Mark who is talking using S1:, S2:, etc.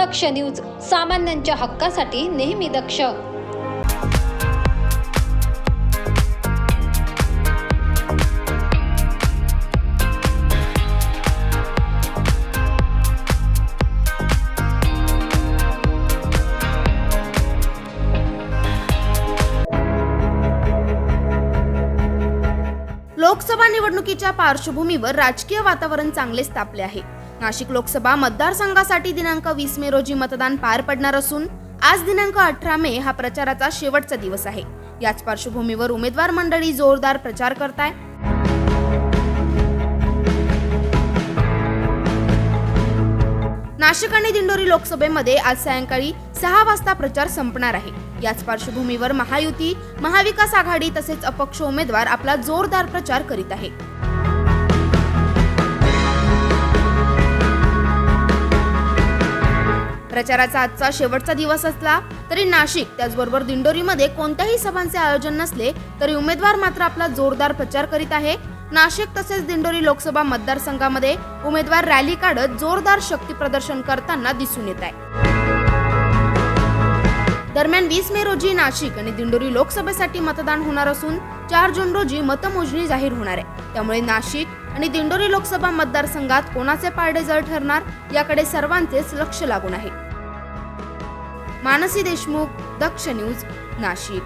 S1: दक्ष news सामान्यांच्या हक्कासाठी नेहमी दक्ष.
S2: लोकसभा निवडणुकीच्या पार्श्वभूमीवर राजकीय वातावरण चांगलेच तापले आहे. नाशिक लोकसभा मतदारसंघासाठी दिनांक वीस मे रोजी मतदान पार पडणार असून आज दिनांक अठरा मे हा प्रचाराचा शेवटचा दिवस आहे. याच पार्श्वभूमीवर उमेदवार मंडळी जोरदार प्रचार करताय. नाशिक आणि दिंडोरी लोकसभेमध्ये आज सायंकाळी सहा वाजता प्रचार संपणार आहे. याच पार्श्वभूमीवर महायुती महाविकास आघाडी तसेच अपक्ष उमेदवार आपला जोरदार प्रचार करीत आहे. प्रचाराचा आजचा शेवटचा दिवस असला तरी नाशिक त्याचबरोबर दिंडोरीमध्ये कोणत्याही सभांचे आयोजन नसले तरी उमेदवार मात्र आपला जोरदार प्रचार करीत आहे. नाशिक तसेच दिंडोरी लोकसभा मतदारसंघामध्ये उमेदवार रॅली काढत जोरदार शक्ती प्रदर्शन करताना दिसून येत आहे. दरम्यान वीस मे रोजी नाशिक आणि दिंडोरी लोकसभेसाठी मतदान होणार असून चार जून रोजी मतमोजणी जाहीर होणार आहे. त्यामुळे नाशिक आणि दिंडोरी लोकसभा मतदारसंघात कोणाचे पारडे जळ ठरणार याकडे सर्वांचेच लक्ष लागून आहे. मानसी देशमुख दक्ष न्यूज नाशिक.